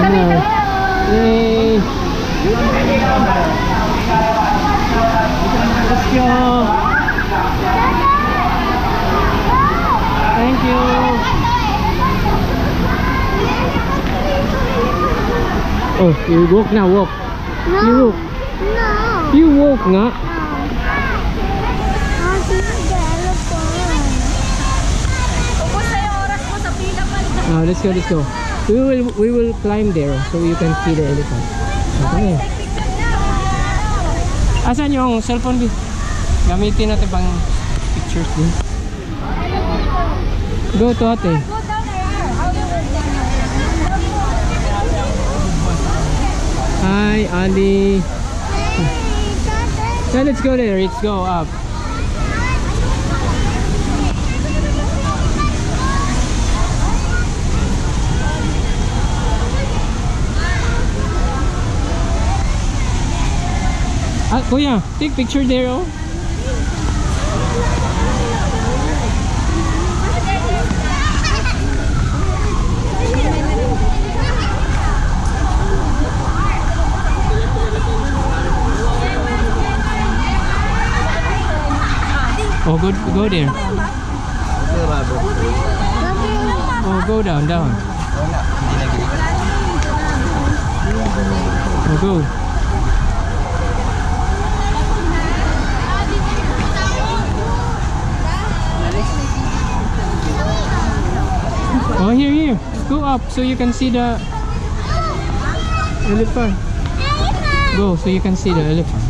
Ano? Yay! Let's go! Thank you! Oh, you walk now, walk. You walk. No. You walk nga. Pa. Ah, let's go, let's go. We will we will climb there so you can see the elephant. Okay. Asan yung cellphone din? Gamitin natin pang pictures din. Go to ate. Hi, Ali. Yeah, let's go there. Let's go up. Ah, kuya, take picture there, oh. Oh, go, go there. Oh, go down, down. Oh, here, here. Go up so you can see the elephant. Go so you can see the elephant.